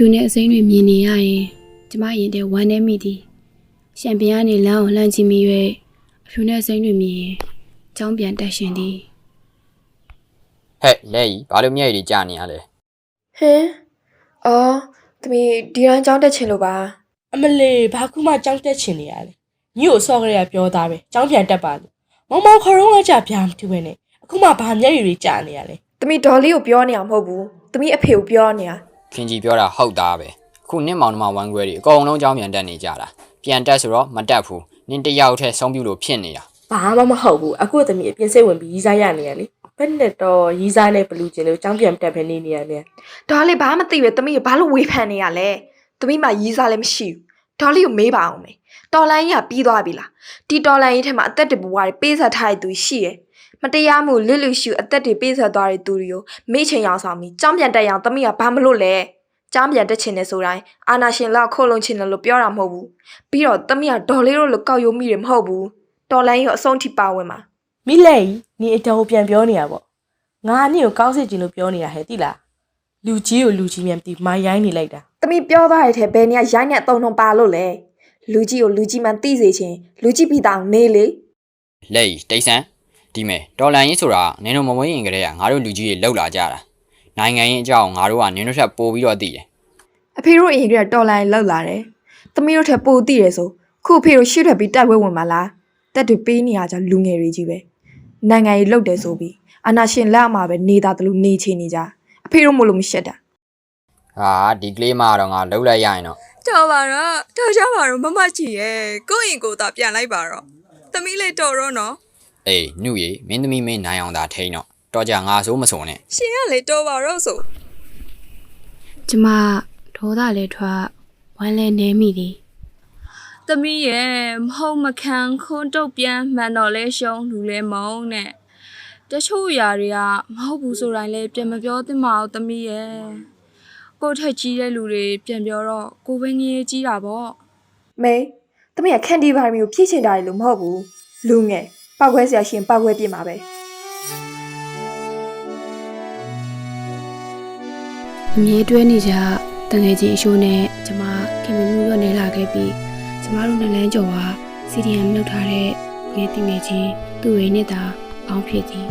ဖြူနဲ့အစိမ်းတွေမြင်နေရရင်ကျမရင်ထဲဝမ်းနေမိသည်ရှံပြန်ကနေလမ်းကိုလှမ်းကြည့်မိ၍အဖြူနဲ့အစိမ်းတွေမြင်ရင်ကြောင်းပြန်တက်ရှင်သည်ဟဲ့လဲကြီးဘာလို့မျက်ရည်တွေကျနေရလဲဟင်အော်သမီးဒီရန်ကြောင်းတက်ချင်လို့ပါအမလေးဘာကူမှကြောင်းတက်ချင်နေရလဲညို့ဆော့ကလေးကပြောသားပဲကြောင်းပြန်တက်ပါလို့မောင်မောင်ခေါ်တော့ကကြဗျာမထူပဲနဲ့အခုမှဘာမျက်ရည်တွေကြာနေရလဲသမီးဒေါ်လေးကိုပြောနေအောင်မဟုတ်ဘူးသမီးအဖေကိုပြောနေတာ ခင်ကြီးပြောတာဟုတ်သားပဲအခုနင့်မောင်နှမဝမ်းခွဲတွေအကုန်လုံးကြောင်းပြန်တက်နေကြတာပြန်တက်ဆိုတော့မတက်ဘူးနင့်တစ်ယောက်တည်းဆုံးပြလို့ဖြစ်နေတာဘာမှမဟုတ်ဘူးအခုသမီးအပြင်စိတ်ဝင်ပြီးရီးစားရနေရလေဘယ်နဲ့တော့ရီးစားနဲ့ဘလူးကျင်လို့ကြောင်းပြန်တက်ပဲနေနေရလဲဒေါ်လေးဘာမှမသိပဲသမီးကဘာလို့ဝေဖန်နေရလဲသမီးမှရီးစားလည်းမရှိဘူးဒေါ်လေးကိုမေးပါအောင်မေတော်လိုင်းကြီးကပြီးသွားပြီလားဒီတော်လိုင်းကြီးထဲမှာအသက်တွေဘဝတွေပေးဆက်ထားတဲ့သူရှိရယ် မတရားမှုလစ်လူရှုအသက်တွေပေးဆက်သွားတဲ့သူတွေကိုမေ့ချင်အောင်ဆောင်ပြီးကြောင်းပြန်တက်ရအောင်သမီးကဘာမလို့လဲကြောင်းပြန်တက်ချင်နေဆိုတိုင်းအာနာရှင်လောက်ခုတ်လုံချင်တယ်လို့ပြောတာမဟုတ်ဘူးပြီးတော့သမီးကဒေါ်လေးတို့လိုကောက်ရုံမိတယ်မဟုတ်ဘူးတော်လိုင်းကြီးကိုအဆုံးထိပါဝင်မှာမိလဲကြီးနေအတော်ပြန်ပြောနေရပေါ့ငါနေ့ကိုကောင်းစစ်ကျင်လို့ပြောနေတာဟဲ့တိလားလူကြီးကိုလူကြီးမြန်ပြီးမိုင်းရိုင်းနေလိုက်တာ။သမီးပြောသားရတဲ့ဘယ်နေရာရိုင်းနဲ့အတုံထုံပါလို့လဲ။လူကြီးကိုလူကြီးမှန်သိစေခြင်းလူကြီးပြီးတောင်နေလေလဲကြီးတိတ်ဆန်း ဒီမဲ့ဒေါ်လာရင်းဆိုတာနင်တို့မမွေးရင်ကလေးကငါတို့လူကြီးတွေလောက်လာကြတာနိုင်ငံရင်းအကြောင်းငါတို့ကနင်တို့ထက်ပိုပြီးတော့သိတယ်။အဖေတို့အရင်ကတော်လိုင်းလောက်လာတယ်။သမီးတို့ထက်ပိုသိတယ်ဆိုခုအဖေတို့ရှေ့ထွက်ပြီးတိုက်ပွဲဝင်ပါလား။တက်တွေပေးနေရကြလူငယ်တွေကြီးပဲ။နိုင်ငံရေးလောက်တယ်ဆိုပြီးအနာရှင်လက်အမှာပဲနေတာတလို့နေချင်နေကြ။အဖေတို့မို့လို့မရှက်တာဟာဒီကလေးမတော့ငါလောက်လိုက်ရရင်တော့တော်ပါတော့တော်ကြပါတော့မမချီရဲ့ကိုယ့်ရင်ကိုယ်သာပြန်လိုက်ပါတော့သမီးလေးတော်တော့နော် အေးနှုတ်ရေမင်းသမီးမင်းနိုင်အောင်သာထိန်းတော့တော့ကြငါဆိုးမစုံနဲ့ရှင်ကလေတော်ပါတော့ဆိုကျမဒေါသလည်းထွက်ဝမ်းလည်းနေမိသည်သမီးရဲ့မဟုတ်မခံခွန်းတုတ်ပြန်မှန်တော့လဲရှုံးလူလဲမုံနဲ့တချို့ຢာတွေကမဟုတ်ဘူးဆိုတိုင်းလဲပြန်မပြောသင့်ပါဘူးသမီးရဲ့ကိုယ့်ထက်ကြီးတဲ့လူတွေပြန်ပြောတော့ကိုယ်ပဲငြင်းကြီးတာပေါ့။မေသမီးကခန်ဒီဘာမီကိုဖြည့်ချင်တာလေလို့မဟုတ်ဘူး။လူငယ် ပောက်ခွဲဆရာရှင်ပောက်ခွဲပြင်ပါပဲ။အမြဲတွဲနေကြတငယ်ချင်းအရှိုးနဲ့ကျမခင်မမှုရွနေလာခဲ့ပြီးကျမတို့နှစ်လန်းကျော်ဟာ CDM လောက်ထားတဲ့ငယ်တင်ငယ်ချင်းသူ့ဝိနဲ့သာပေါင်းဖြစ်သည်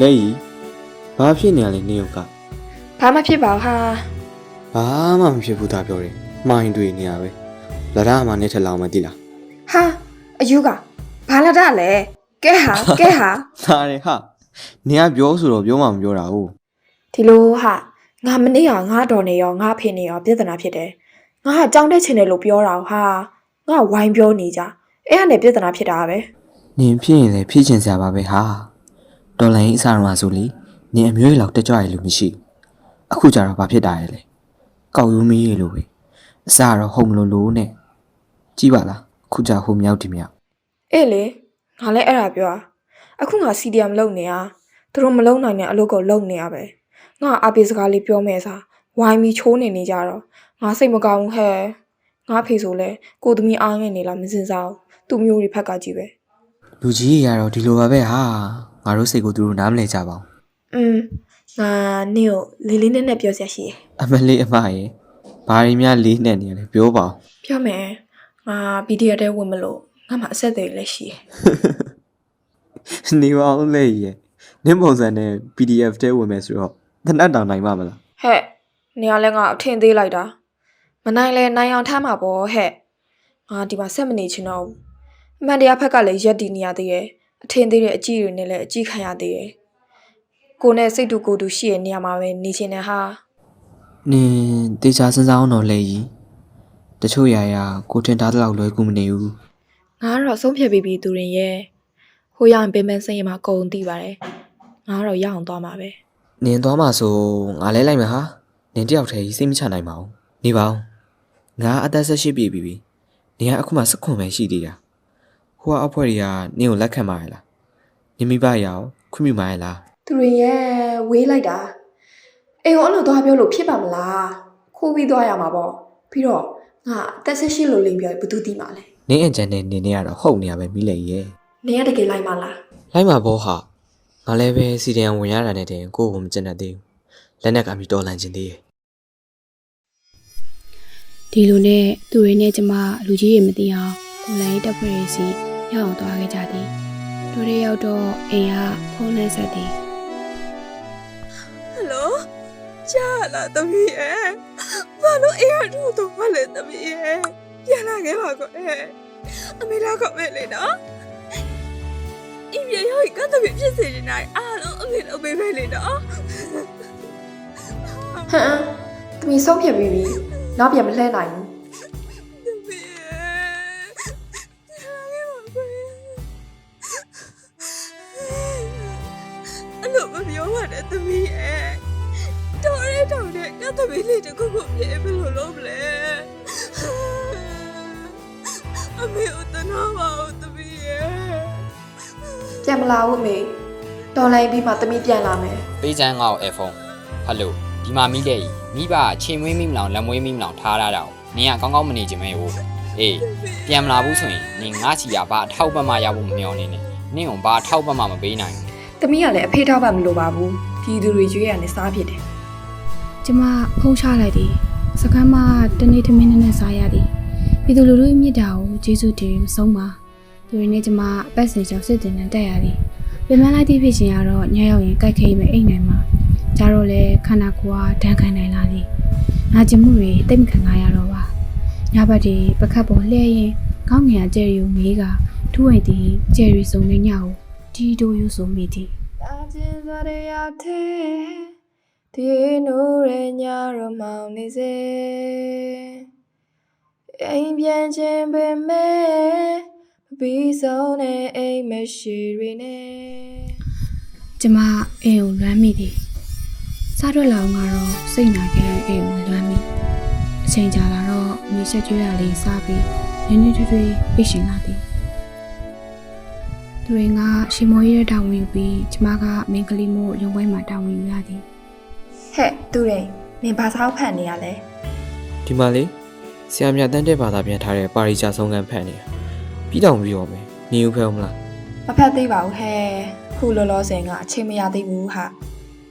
လက်ကြီးဘာဖြစ်နေရလဲနေုပ်ကဘာမှဖြစ်ပါဘူးဟာဘာမှမဖြစ်ဘူးသားပြောတယ်မှိုင်းတွေ့နေရပဲလာရမှာနဲ့ထက်လောင်မသိလားဟာ အယူကဘာလာတာလဲကဲဟာကဲဟာဒါရယ်ဟာနေကပြောဆိုတော့ပြောမှမပြောတာဟုတ်ဒီလိုဟာငါမနေ့ကငါတော်နေရောငါဖေနေရောပြဿနာဖြစ်တယ်ငါကကြောင်းတက်ချင်တယ်လို့ပြောတာဟာငါဝိုင်းပြောနေကြအဲ့ဒါနဲ့ပြဿနာဖြစ်တာပဲနင်ဖြစ်ရင်လည်းဖြစ်ချင်စရာပါပဲဟာတော်လိုင်းအစားရမှာဆိုလीနင်အမျိုးရလောက်တက်ကြွရလို့မရှိဘူးအခုကျတော့ဘာဖြစ်တာလဲလဲကောက်ရိုးမီးရလို့ပဲအစားတော့ဟုတ်မလို့လို့နဲ့ကြည့်ပါလား ခုကျဟိုမြောက်ဒီမြောက်အေးလေငါလည်းအဲ့ဒါပြောတာအခုငါ CDM လုပ်နေရသူတို့မလုံနိုင်တဲ့အလုပ်ကိုလုပ်နေရပဲငါအပေးစကားလေးပြောမယ်စားဝိုင်းပြီးချိုးနေနေကြတော့ငါစိတ်မကောင်းဘူးဟဲ့ငါဖေဆိုလဲကိုသမီးအားငယ်နေလားမစင်စားဘူးသူ့မျိုးတွေဖက်ကကြည့်ပဲလူကြီးရတော့ဒီလိုပါပဲဟာငါတို့စိတ်ကိုသူတို့နားမလဲကြပါဘူးอืมငါနေကိုလေးလေးနက်နက်ပြောစရာရှိတယ်အမလေးအမရေဘာရီများလေးနဲ့နေရလဲပြောပါဦးပြောမယ် ငါဗီဒီယိုတဲဝင်မလို့ငါမှအဆက်အသွယ်လည်းရှိတယ်နေပါဦးလေရဲ့နင်းပုံစံနဲ့ PDF တဲဝင်မယ်ဆိုတော့တနတ်တောင်နိုင်မှာမလားဟဲ့နေရာလဲငါအထင်သေးလိုက်တာမနိုင်လဲနိုင်အောင်ထားမှာပေါ့ဟဲ့ငါဒီမှာဆက်မနေချင်တော့ဘူးအမှန်တရားဖက်ကလည်းရက်တည်နေရသေးတယ်အထင်သေးတဲ့အကြည့်တွေနဲ့လည်းအကြည့်ခံရသေးတယ်ကိုနဲ့စိတ်တူကိုယ်တူရှိရဲ့နေရာမှာပဲနေချင်တယ်ဟာနင်းတေချာစဉ်းစားအောင်တော့လေကြီး တချို့ຢာရာကိုထင်ထားတဲ့လောက်လွယ်ကူမနေဘူးငါကတော့ဆုံးဖြတ်ပြီးပြီသူရင်ရဲ့ဟိုရရင်ပင်ပန်းစိတ်ရမှာအကုန်သိပါတယ်ငါကတော့ရအောင်သွားမှာပဲနင်းသွားမှာဆိုငါလဲလိုက်မယ်ဟာနင်းတယောက်တည်းကြီးစိတ်မချနိုင်ပါဘူးနေပါဦးငါအသက်၁၈ပြည့်ပြီပြီနင်ကအခုမှစခွန်ပဲရှိသေးတာဟိုကအဖွဲတွေကနင်းကိုလက်ခံပါရဲ့လားနင်မိဘရအောင်ခွင့်ပြုပါရဲ့လားသူရင်ရဲ့ဝေးလိုက်တာအိမ်ကိုအဲ့လိုသွားပြောလို့ဖြစ်ပါမလားခိုးပြီးသွားရမှာပေါ့ပြီးတော့ ငါအသက်ဆက်ရှိလို့လိမ်ပြောရင်ဘယ်သူသိမှာလဲနင်းအကြံနဲ့နင်းနေရတော့ဟုတ်နေရပဲမိလေရဲ့နေရတကယ်လိုက်မလားလိုက်မှာဘောဟာငါလည်းပဲစီတန်ဝင်ရတာနဲ့တင်ကိုယ့်ကိုမကျင်တတ်သေးဘူးလက်နက်ကမီတော်လန်ခြင်းသေးရဲ့ဒီလိုနဲ့သူတွေနဲ့ကျမလူကြီးတွေမသိအောင်ကိုလိုင်းတပ်ဖွဲ့တွေစီရောက်အောင်သွားခဲ့ကြသည်တို့တွေရောက်တော့အိမ်ကဖုန်းလက်ဆက်သည်ဟယ်လိုကြားလာသမီးရဲ့ ဘာလို့အေးရတူတော့မလဲသမီးရဲ့ပြန်လာခဲ့ပါကောအဲအမေလာကောမယ်လေနော်အင်းရရောကတည်းကဖြစ်စေနေနိုင်အားလုံးအမေလုပ်ပေးမယ်လေနော်ဟမ်သမီးဆုံးဖြတ်ပြီးပြီနောက်ပြန်မလှဲနိုင်ဘူးသမီးရဲ့ပြန်လာခဲ့ပါကောအလို့မပြောပါနဲ့သမီးရဲ့ တော်ရဲတော်ရဲကတည်းကလေးတခုခုပြေဘယ်လိုလုပ်လဲအမေဦးတနာပါဦးသမီးရဲ့ပြန်မလာဘူးအမေတော်လိုင်းပြီးမှသမီးပြန်လာမယ်ပေးစမ်းငါ့ကိုအဲဖုန်းဟယ်လိုဒီမှာမိတဲ့ကြီးမိဘချိန်မွေးမိမလောင်လက်မွေးမိမလောင်ထားရတာကိုနင်ကကောင်းကောင်းမနေချင်မဲဟုတ်အေးပြန်မလာဘူးဆိုရင်နင်ငါချီရဘာအထောက်ပံ့မှရဖို့မမျှော်နေနဲ့နင့်ကဘာအထောက်ပံ့မှမပေးနိုင်ဘူးသမီးကလည်းအဖေထောက်ပံ့မလိုပါဘူးပြည်သူတွေကျွေးရနဲ့စားဖြစ်တယ် ကျမဖုန်းချလိုက်သည်စကမ်းမတနေ့တစ်မိနစ်နဲ့စားရသည်ပြည်သူလူထုရဲ့မြစ်တာကိုကျေးဇူးတင်မဆုံးပါသူတွေနဲ့ကျမအပတ်စဉ်ကြောင့်စစ်တင်နဲ့တက်ရသည်ပြန်မလိုက်သည့်ဖြစ်ရှင်ကတော့ညရောက်ရင်ကြိုက်ခဲမယ်အိမ်နိုင်မှာကြတော့လေခန္ဓာကိုယ်ကဒဏ်ခံနိုင်လာသည်နာကျင်မှုတွေတိတ်မခံရတော့ပါညဘက်ဒီပကတ်ပေါ်လှဲရင်ကောင်းငင်ကကျယ်ရီကိုမေးကထူးဝိတ်သည်ကျယ်ရီစုံနေညကိုတီတိုယူဆိုမိသည်တာကျင်စွာရရတဲ့ ဒီနိုးရညရမောင်နေစေအိမ်ပြန်ခြင်းပဲမဲ့မပြီးဆုံးတဲ့အိမ်မရှိရနဲ့ကျမအိမ်ကိုလွမ်းမိသည်စားထွက်လာအောင်ကတော့စိတ်နာခဲ့တဲ့အိမ်ကိုလွမ်းမိအချိန်ကြာလာတော့မြေဆက်ကျွေးရလေးစားပြီးနင်းနေထွေးထွေးပြရှင်လာသည်သူတွေကရှင်မောကြီးရဲ့တာဝန်ယူပြီးကျမကမင်းကလေးမို့ရုံပွဲမှာတာဝန်ယူရသည် ဟဲ့သူတွေနင်ဘာသာဖတ်နေရလဲဒီမှာလေဆရာမြတ်တန်းတဲ့ဘာသာပြန်ထားတဲ့ပါရီချာဆုံးကန်ဖတ်နေတာပြီးတောင်ပြီးရောမယ်နေဦးဖဲအောင်မလားမဖတ်သေးပါဘူးဟဲ့ခုလောလောဆယ်ကအချိန်မရသေးဘူးဟာ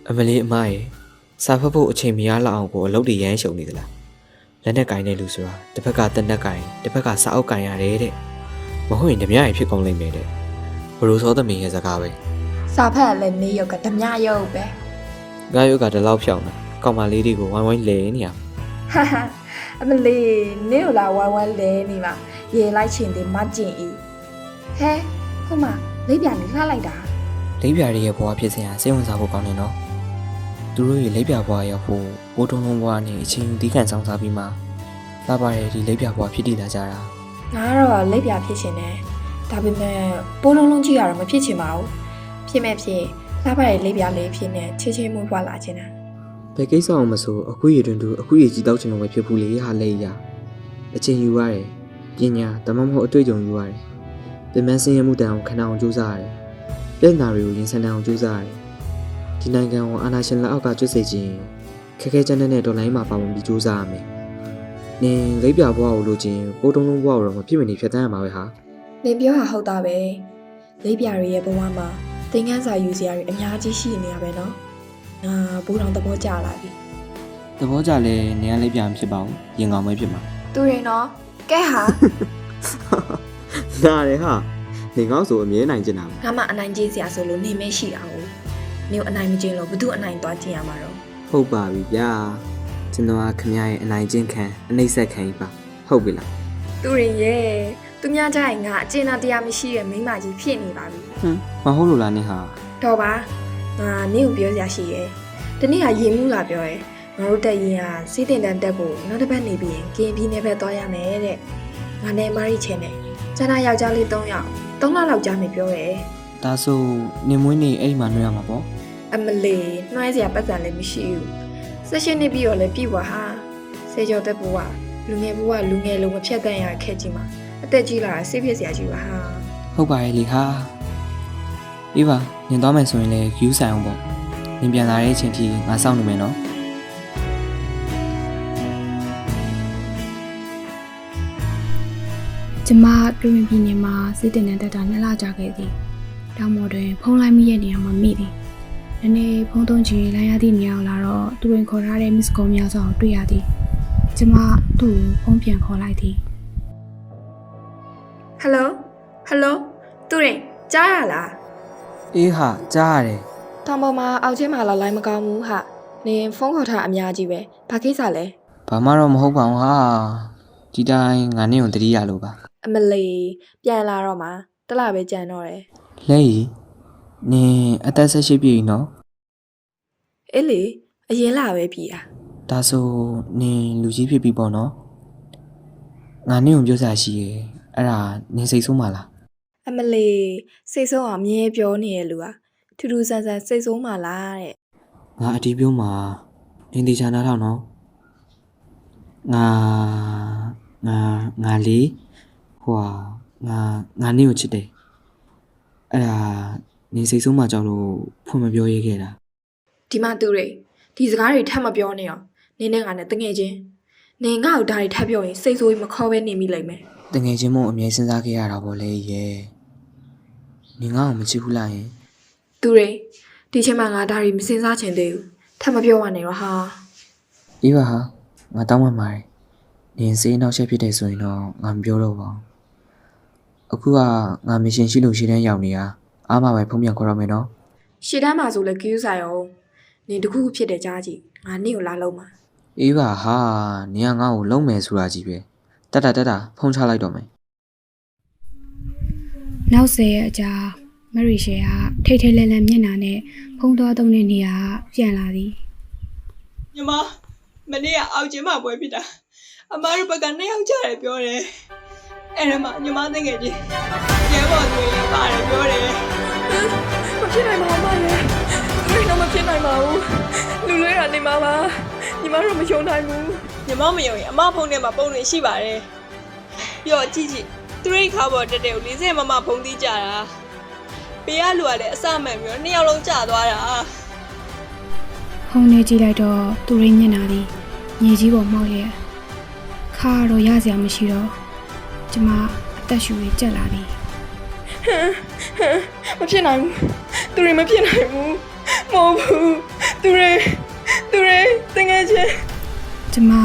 အမလေးအမရေစာဖတ်ဖို့အချိန်မရလောက်အောင်ကိုအလုပ်တွေရမ်းရှုံနေသလားလက်နဲ့ကင်တဲ့လူဆိုတာတစ်ဖက်ကတက်နက်ကင်တစ်ဖက်ကစာအုပ်ကင်ရတယ်တဲ့မဟုတ်ရင်ဓမြရဖြစ်ကုန်လိမ့်မယ်တဲ့ဘလို့စောသမီးရဲ့စကားပဲစာဖတ်လည်းနေရုပ်ကဓမြရုပ်ပဲ ငါရုပ်ကဒီလောက်ဖြောင်းတာကောင်မလေးတွေကိုဝိုင်းဝိုင်းလဲနေရဟာဟာအမလေးနင်တို့လာဝိုင်းဝိုင်းလဲနေမှာရေလိုက်ချင်တယ်မကျင်ဤဟဲဟုတ်မှာလေးပြန်လေးလှလိုက်တာလိပ်ပြာတွေရဲ့ဘဝဖြစ်စဉ်ဟာစိတ်ဝင်စားဖို့ကောင်းတယ်နော်သူတို့ရဲ့လိပ်ပြာဘဝရောက်ဖို့ဘိုးတုံးလုံးဘဝနဲ့အချင်းဒီကန်ဆောင်စားပြီးမှလာပါရဲ့ဒီလိပ်ပြာဘဝဖြစ်တည်လာကြတာငါကတော့လက်ပြဖြစ်ချင်တယ်ဒါပေမဲ့ပိုးလုံးလုံးကြည့်ရတော့မဖြစ်ချင်ပါဘူးဖြစ်မဲ့ဖြစ် လှပရဲ့လက်ပြလေးဖြစ်နေချေချေမွေးဖွားလာချင်တာဘယ်ကိစ္စအောင်မဆိုအခုရည်တွင်သူအခုရည်ကြီးတောက်ချင်လို့ပဲဖြစ်ဘူးလေဟာလေရအချင်းယူရတယ်ပညာတမမဟုတ်အတွေ့အကြုံယူရတယ်ပြင်ပန်းစင်းရမှုတန်အောင်ခဏအောင်ကြိုးစားရတယ်လက်နာတွေကိုရင်ဆန်တန်အောင်ကြိုးစားရတယ်ဒီနိုင်ငံကိုအာဏာရှင်လက်အောက်ကကျွတ်စေခြင်းခက်ခဲကြမ်းတဲ့ဒေါ်လာရင်းမှာပါဝင်ပြီးကြိုးစားရမယ်နင်လိပ်ပြဘဝကိုလိုချင်ပိုးတုံးလုံးဘဝကိုတော့မဖြစ်မနေဖြတ်တန်းရမှာပဲဟာနင်ပြောတာဟုတ်တာပဲလက်ပြတွေရဲ့ဘဝမှာ သင်ခန်းစာယူစရာတွေအများကြီးရှိနေရပဲနော်ငါဘူတော်သဘောကျလာပြီသဘောကြလဲနင်ကလိပ်ပြမဖြစ်ပါဘူးရင်ကောင်ပဲဖြစ်မှာသူရင်နော်ကဲဟာနားတယ်ဟာနေငေါ့ဆိုအမြဲနိုင်ကျင်တာငါမှအနိုင်ကျင့်စရာဆိုလို့နေမရှိတာဟုတ်နင်အနိုင်မကျင့်လို့ဘသူအနိုင်သွားကျင့်ရမှာတော့ဟုတ်ပါပြီဗျာကျွန်တော်ကခမရရဲ့အနိုင်ကျင့်ခံအနှိမ့်ဆက်ခံကြီးပါဟုတ်ပြီလားသူရင်ရဲ့ သူများကြရင်ငါအကျင့်အတရားမရှိတဲ့မိန်းမကြီးဖြစ်နေပါပြီဟမ်မဟုတ်လို့လားနင်ဟာတော့ပါငါနင့်ကိုပြောစရာရှိရဲ့တနေ့ကရင်မှုလာပြောရဲ့ငါတို့တက်ရင်ကစီးတင်တန်တက်ကိုနောက်တစ်ပတ်နေပြီးရင်ကင်ပြီးနေဘက်သွားရမယ်တဲ့ငါနဲ့မာရီချင်တယ်ကျန်တာယောက်ျားလေး၃ယောက်၃လလောက်ကြာမယ်ပြောရဲ့ဒါဆိုနင်မွေးနေအဲ့ဒီမှာနှွေးရမှာပေါ့အမလီနှွှဲစရာပတ်စံလည်းမရှိဘူးဆက်ရှင်နေပြီးတော့လည်းပြီပါဟာစေကျော်တက်ဘဝလူငယ်ဘဝလူငယ်လုံးမဖြတ်တန်းရခဲ့ကြီးမှာ အသက်ကြီးလာတာစိတ်ဖြစ်စရာကြီးပါဟာဟုတ်ပါရဲ့လေခါပြီးပါနင်သွားမယ်ဆိုရင်လည်းယူဆိုင်အောင်ပေါ့နင်ပြန်လာတဲ့အချိန်ထိငါစောင့်နေမယ်နော်ကျမတွင်ပြည်နယ်မှာစစ်တင်တဲ့တက်တာနှစ်လကြာခဲ့သည်တောင်ပေါ်တွင်ဖုံးလိုက်မိရဲ့နေရာမှာမိသည်နည်းနည်းဖုံးသွင်းချင်လိုင်းရသည့်နေရာကိုလာတော့သူရင်ခေါ်ထားတဲ့ miss call များစွာကိုတွေ့ရသည်ကျမသူ့ကိုဖုန်းပြန်ခေါ်လိုက်သည် ဟယ်လိုဟယ်လိုသူရင်ကြားရလားအေးဟာကြားရတယ်တောင်ပေါ်မှာအောက်ချင်းမှာလာလိုက်မကောင်းဘူးဟာနင်ဖုန်းခေါ်ထားအများကြီးပဲဘာကိစ္စလဲဘာမှတော့မဟုတ်ပါဘူးဟာဒီတိုင်းငါနဲ့ုံတတိရလို့ပါအမလီပြန်လာတော့မှာတစ်လပဲကြံတော့တယ်လဲရီနင်အသက်ဆက်ရှိပြီနော်အေးလေအရင်လာပဲပြီอ่ะဒါဆိုနင်လူကြီးဖြစ်ပြီပေါ့နော်ငါနဲ့ုံပြောစရာရှိရဲ့ အဲ့ဒါနင်စိတ်ဆိုးမလားအမလီစိတ်ဆိုးအောင်အမြဲပြောနေရလူอ่ะထူးထူးဆန်းဆန်းစိတ်ဆိုးမှလားတဲ့ငါအတီးပြောမှာနင်တေချာနားထောင်နော်ငါငါငါလေးဟိုဟာငါငါနဲ့ကိုချစ်တယ်အဲ့ဒါနင်စိတ်ဆိုးမှကြောက်လို့ဖွင့်မပြောရခဲ့တာဒီမှာသူတွေဒီစကားတွေထပ်မပြောနဲ့အောင်နင်းနဲ့ငါနဲ့တငယ်ချင်းနင်ငါ့ကိုဒါတွေထပ်ပြောရင်စိတ်ဆိုးပြီးမခေါ်ပဲနေမိလိမ့်မယ် တငယ်ချင်းမို့အမြဲစဉ်းစားခဲ့ရတာပေါ့လေရဲ့နင်ငါ့ကိုမချစ်ဘူးလားယင်သူတွေဒီချိန်မှာငါဒါတွေမစင်စားချင်သေးဘူးထပ်မပြောရနဲ့တော့ဟာအေးပါဟာငါတောင်းပန်ပါတယ်နင်စေးနောက်ချက်ဖြစ်တယ်ဆိုရင်တော့ငါမပြောတော့ပါဘူးအခုကငါမရှင်ရှိလို့ရှိတဲ့ရောက်နေတာအားမပဲဖုံးပြန်ခေါ်ရမယ်နော်ရှေ့တန်းမှာဆိုလဲကယူးဆိုင်အောင်နင်တခုခုဖြစ်တဲ့ကြားကြည့်ငါနင့်ကိုလာလုံးမှာအေးပါဟာနင်ကငါ့ကိုလုံးမယ်ဆိုတာကြီးပဲ တက်တာတက်တာဖုံးချလိုက်တော့မယ်နောက်10ရက်အကြာမရီရှယ်ကထိတ်ထိတ်လဲလဲမျက်နှာနဲ့ဖုံးသွားသုံးတဲ့နေရာကပြန်လာသည်ညီမမနေ့ကအောက်ကျင်းမှာပွဲဖြစ်တာအမားတို့ဘက်ကနှစ်ယောက်ကြတယ်ပြောတယ်အဲ့ဒါမှညီမတကယ်ချင်းရဲဘော်တွေလည်းပါတယ်ပြောတယ်မဖြစ်နိုင်ပါဘူးမရဲ့သူတွေတော့မဖြစ်နိုင်ပါဘူးလူလွဲတာနေမှာပါညီမတို့မယုံနိုင်ဘူး ညီမမယုံရင်အမဖုန်းထဲမှာပုံတွေရှိပါတယ်ပြီးတော့ကြည့်ကြည့်သူရိတ်ခါပေါ်တက်တဲ့ကို40မမဖုန်းသီးကြတာပေးရလူကလည်းအစမှန်ပြီးတော့နှစ်ယောက်လုံးကြာသွားတာဖုန်းထဲကြည့်လိုက်တော့သူရင်းမျက်နှာသည်မြေကြီးပေါ်မှောက်ရဲ့ခါတော့ရစရာမရှိတော့ကျမအသက်ရှူရကြက်လာသည်မဖြစ်နိုင်ဘူးသူတွေမဖြစ်နိုင်ဘူးမဟုတ်ဘူးသူတွေသူတွေတကယ်ချင်း ကျမ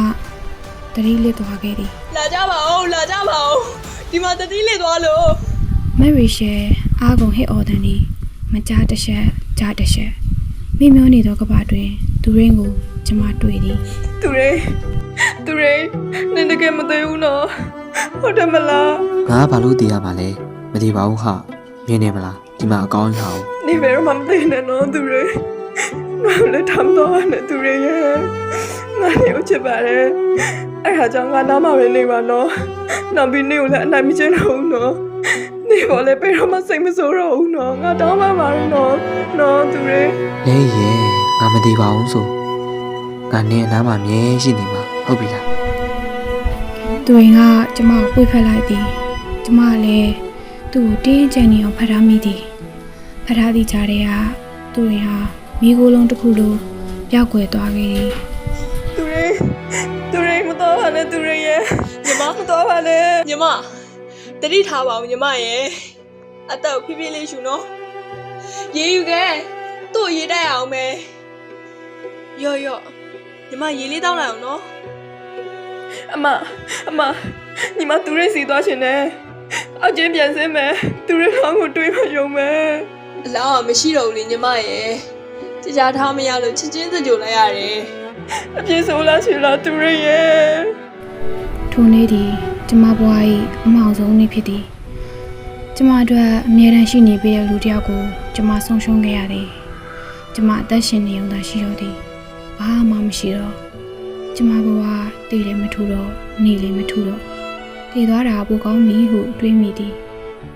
တတိလစ်သွားခဲ့သည်လာကြပါဦးလာကြပါဦးဒီမှာတတိလေးသွားလို့မရီရှယ်အားကုန်ဟစ်အော်တန်သည်မကြားတစ်ချက်ကြားတစ်ချက်မိမျောနေသောကဘာတွင်သူရင်းကိုကျမတွေ့သည်သူတွေသူတွေနင်တကယ်မသိဘူးနော်ဟုတ်တယ်မလားငါကဘာလို့တည်ရမှာလဲမတည်ပါဘူးဟာမြင်နေမလားဒီမှာအကောင်းကြီးဟာကိုနေဘယ်တော့မှမသိနဲ့နော်သူတွေငါလည်းထမ်းတော့နဲ့သူတွေရဲ့ ငါလည်းချစ်ပါတယ်အဲ့ဒါကြောင့်ငါနားမှာပဲနေပါနော်နောက်ပြီးနေကိုလည်းအနိုင်မကျင်းတော့ဘူးနော်နေကိုလည်းဘယ်တော့မှစိတ်မဆိုးတော့ဘူးနော်ငါတောင်းပန်ပါတယ်နော်နော်သူတွေလဲရဲ့ငါမတည်ပါဘူးဆိုငါနင်အနားမှာမြဲရှိနေမှာဟုတ်ပြီလားသူရင်းကကျမကိုပွေဖက်လိုက်သည်ကျမလည်းသူ့ကိုတင်းကျပ်နေအောင်ဖတ်ထားမိသည်ဖတ်ထားသည့်ကြားထဲကသူရင်းဟာမိโกလုံးတစ်ခုလိုပျောက်ကွယ်သွားခဲ့သည် သူတွေသူတွေမတော်ပါနဲ့သူတွေရဲ့ညီမမတော်ပါနဲ့ညီမတတိထားပါဦးညီမရဲ့အတော့ဖြည်းဖြည်းလေးရှူနော်ရေယူခဲ့သူ့ရေတိုက်အောင်မယ်ရော့ရော့ညီမရေလေးတောင်းလိုက်အောင်နော်အမအမညီမသူတွေစီသွားရှင်နဲ့အောက်ကျင်းပြန်စင်းမယ်သူတွေကောင်းကိုတွေးမယုံမယ်အလောင်းကမရှိတော့ဘူးလေညီမရဲ့ကြကြထားမရလို့ချစ်ချင်းစကြိုလိုက်ရတယ် အပြည့်ဆိုးလားရှင်လားသူတွေရဲ့ထိုနေ့သည်ကျမဘဝ၏အမောင်ဆုံးနေ့ဖြစ်သည်ကျမအတွက်အမြဲတမ်းရှိနေပေးတဲ့လူတစ်ယောက်ကိုကျမဆုံးရှုံးခဲ့ရသည်ကျမအသက်ရှင်နေုံသာရှိတော့သည်ဘာမှမရှိတော့ကျမဘဝတည်လည်းမထူတော့နေလည်းမထူတော့တည်သွားတာပိုကောင်းပြီဟုတွေးမိသည်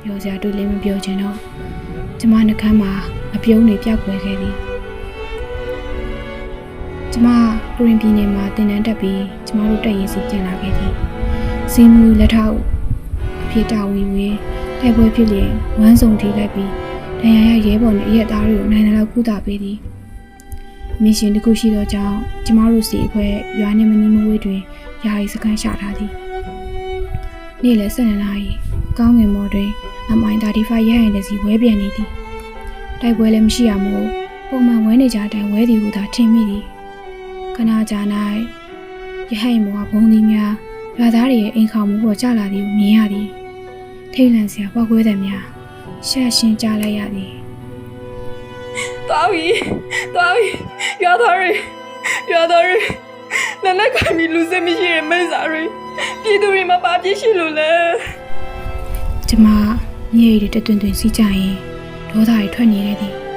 ပြောစရာတွေ့လည်းမပြောချင်တော့ကျမနှကမ်းမှာအပြုံးတွေပြောက်ွယ်ခဲ့သည် ကျမကရင်ပြည်နယ်မှာတင်တန်းတက်ပြီးကျမတို့တက်ရင်စီပြန်လာခဲ့သည်စီမူလက်ထောက်အဖြစ်တာဝန်ဝင်တိုက်ပွဲဖြစ်လျင်ဝမ်းစုံထိလိုက်ပြီးဒဏ်ရာရရဲဘော်နဲ့အရက်သားတွေကိုနိုင်တယ်လို့ကုသပေးသည်မစ်ရှင်တစ်ခုရှိသောကြောင့်ကျမတို့စီအဖွဲ့ရွာနှင့်မနီးမဝေးတွင်ယာယီစခန်းရှာထားသည်နေ့လယ်၁၂နာရီကောင်းငင်မော်တွင် MI35 ရဟရင်တစီဝဲပြန်နေသည်တိုက်ပွဲလည်းမရှိရမို့ပုံမှန်ဝဲနေကြတဲ့အတိုင်းဝဲသည်ဟုသာထင်မိသည် ခဏကြာ၌ရဟိုင်မောဘုံသည်များရွာသားတွေရဲ့အိမ်ခေါင်မှုပေါ်ကျလာသည်ကိုမြင်ရသည်ထိတ်လန့်စရာပောက်ကွဲသည်များရှက်ရှင်းကြားလိုက်ရသည်သွားပြီသွားပြီရွာသားတွေရွာသားတွေနနက်ခိုင်ပြီးလူစက်မရှိတဲ့မိစ္ဆာတွေပြည်သူတွေမှာပါပြစ်ရှိလို့လဲကျမမျက်ရည်တွေတတွင်တွင်စီးကြရင်ဒေါသတွေထွက်နေခဲ့သည်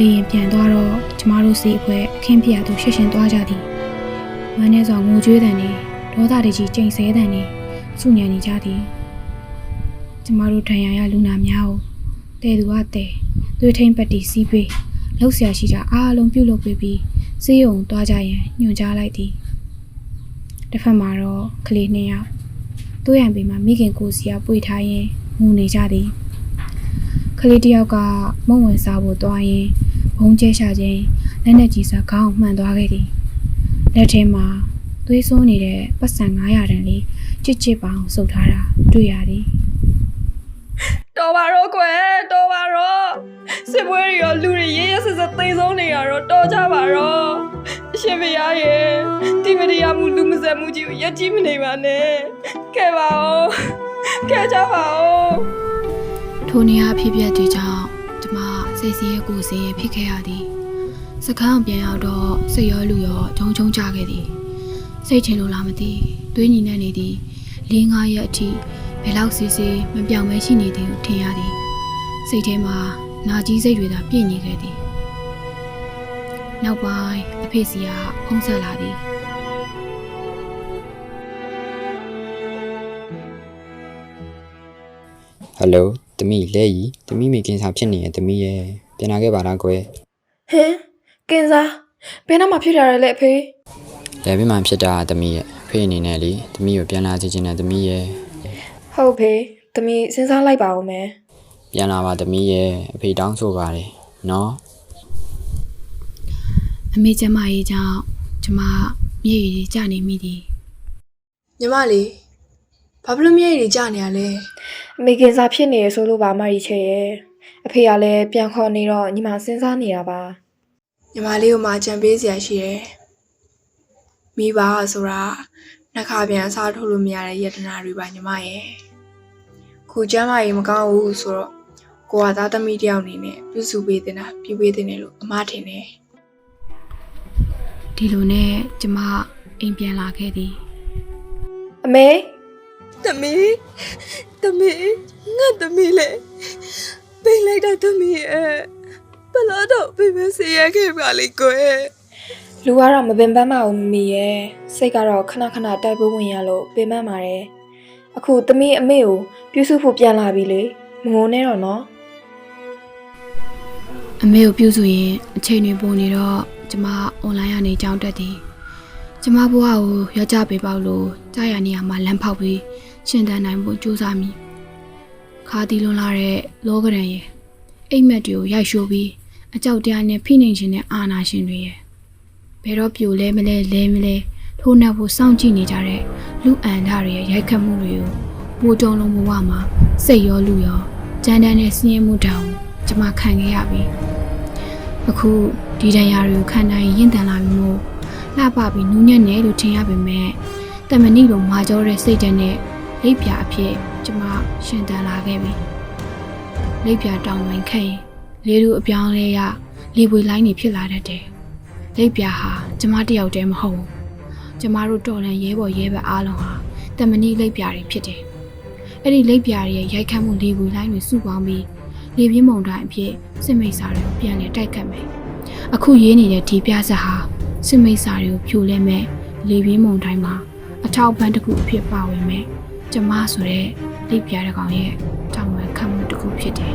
လေရင်ပြန်သွားတော့ကျမတို့စီအဖွဲအခင်းပြရသူရှင်းရှင်းသွားကြသည်ဝမ်းထဲစွာငိုကြွေးတဲ့နေဒေါသတွေကြီးကျိန်ဆဲတဲ့နေစုညံနေကြသည်ကျမတို့ထံရရလူနာများကိုတဲသူကတဲသွေးထိန်ပတ်တီစီးပေးလှုပ်ရှားရှိတာအားလုံးပြုတ်လုပ်ပေးပြီးစေးရုံသွားကြရန်ညွှန်ကြားလိုက်သည်တစ်ဖက်မှာတော့ကလေးနှစ်ယောက်တို့ရံပေမှာမိခင်ကိုစီကပွေထားရင်ငူနေကြသည် ခလေးတစ်ယောက်ကမုံဝင်စားဖို့သွားရင်ဘုံကျဲရှာခြင်းလက်နဲ့ကြီးစားခေါင်းမှန်သွားခဲ့သည်လက်ထဲမှာသွေးစွန်းနေတဲ့ပတ်စံ900တန်လေးချစ်ချစ်ပေါင်းစုပ်ထားတာတွေ့ရသည်တော်ပါတော့ကွယ်တော်ပါတော့စစ်ပွဲတွေရောလူတွေရဲရဲဆက်ဆက်သိမ်းဆုံးနေရတော့တော်ကြပါတော့အရှင်ဘုရားရဲ့တိမတရားမှုလူမဆက်မှုကြီးကိုရက်ကြည့်မနေပါနဲ့ကဲပါဦးကဲကြပါဦး ထိုနေရာဖြစ်ပျက်တွေကြောင့်ကျမစိတ်ဆင်းရဲကိုယ်ဆင်းရဲဖြစ်ခဲ့ရသည်စကန်းပြန်ရောက်တော့စိတ်ရောလူရောဂျုံဂျုံကြခဲ့သည်စိတ်ချင်လို့လားမသိသွေးညီနေနေသည်၄၅ရက်အထိဘယ်လောက်စီစီမပြောင်းမဲရှိနေသည်ကိုထင်ရသည်စိတ်ထဲမှာနာကြီးစိတ်တွေသာပြည့်နေခဲ့သည်နောက်ပိုင်းအဖေစီကဖုံးဆက်လာသည်ဟယ်လို တမီလဲရီတမီမိခင်စာဖြစ်နေရဲ့တမီရဲ့ပြန်လာခဲ့ပါလားကွယ်ဟင်ကင်စားဘယ်တော့မှဖြစ်တာလဲအဖေလဲပြီးမှဖြစ်တာတမီရဲ့အဖေအနေနဲ့လေတမီကိုပြန်လာချင်ချင်တဲ့တမီရဲ့ဟုတ်ဖေသမီးစဉ်းစားလိုက်ပါဦးမယ်ပြန်လာပါတမီရဲ့အဖေတောင်းဆိုပါတယ်နော်အမေကျမရေးကြောင့်ကျမမျက်ရည်တွေကျနေမိသည်ညီမလေး ဘာဖြစ်လို့မျက်ရည်တွေကျနေရလဲအမေကင်စားဖြစ်နေရဆိုလို့ပါမရီချေရဲ့အဖေကလည်းပြန်ခေါ်နေတော့ညီမစဉ်းစားနေတာပါညီမလေးကိုမှကြံပေးစရာရှိတယ်မိဘဆိုတာနှခါပြန်အစားထိုးလို့မရတဲ့ယတနာတွေပါညီမရဲ့ခုကျမ်းမာရေးမကောင်းဘူးဆိုတော့ကိုကသားသမီးတစ်ယောက်အနေနဲ့ပြုစုပေးတင်တာပြုပေးတင်တယ်လို့အမထင်တယ်ဒီလိုနဲ့ကျမအိမ်ပြန်လာခဲ့သည်အမေ သမီးသမီးငါသမီးလေပိတ်လိုက်တာသမီးရဲ့ဘယ်လို့တော့ပြမစီရခဲ့ပါလိမ့်ကွယ်လူကတော့မပင်ပန်းမအောင်မမီရဲ့စိတ်ကတော့ခဏခဏတိုက်ပွဲဝင်ရလို့ပင်ပန်းပါတယ်အခုသမီးအမေကိုပြုစုဖို့ပြန်လာပြီလေမငုံနဲ့တော့နော်အမေကိုပြုစုရင်အချိန်တွေပုံနေတော့ကျမအွန်လိုင်းကနေကြောင်းတက်သည် ကျမဘဝကိုရောကြပေးပေါက်လို့ကြားရနေရမှာလမ်းဖောက်ပြီးရှင်တန်နိုင်ဖို့ကြိုးစားမိခါတီလွန်လာတဲ့လောကရန်ရဲ့အိမ်မက်တွေကိုရိုက်ရှိုးပြီးအကြောက်တရားနဲ့ဖိနှိမ်ခြင်းနဲ့အာနာရှင်တွေရဲ့ဘယ်တော့ပြိုလဲမလဲလဲမလဲထိုးနှက်ဖို့စောင့်ကြည့်နေကြတဲ့လူအန်ဓာတွေရဲ့ရိုက်ခတ်မှုတွေကိုမိုးတုံလုံးဘဝမှာစိတ်ရောလူရောကြမ်းတမ်းတဲ့စင်းရဲမှုတောင်ကျမခံခဲ့ရပြီအခုဒီတန်ရာတွေကိုခံနိုင်ရင်ရင့်တန်လာပြီမို့ လှပပြီးနူးညံ့နေလို့ထင်ရပေမဲ့တမဏိလိုမာကြောတဲ့စိတ်ဓာတ်နဲ့လိပ်ပြာအဖြစ်ကျမရှင်တန်လာခဲ့ပြီလိပ်ပြာတောင်ဝင်ခဲ့ရင်လေလူအပြောင်းလဲရလေပွေလိုင်းနေဖြစ်လာတတ်တယ်လိပ်ပြာဟာကျမတယောက်တည်းမဟုတ်ဘူးကျမတို့တော်လန်ရဲဘော်ရဲဘက်အားလုံးဟာတမဏိလိပ်ပြာတွေဖြစ်တယ်အဲ့ဒီလိပ်ပြာတွေရဲ့ရိုက်ခတ်မှုလေပွေလိုင်းတွေစုပေါင်းပြီးလေပြင်းမုန်တိုင်းအဖြစ်စစ်မိတ်စာတွေကိုပြန်လည်တိုက်ခတ်မယ်အခုရေးနေတဲ့ဒီပြဆက်ဟာ စစ်မိတ်စာတွေကိုဖြိုလဲမဲ့လေပြင်းမုန်တိုင်းမှာအထောက်ပံ့တစ်ခုအဖြစ်ပါဝင်မဲ့ကျမဆိုတဲ့လိပ်ပြားတစ်ကောင်ရဲ့တောင်ဝမ်ခတ်မှုတစ်ခုဖြစ်တယ်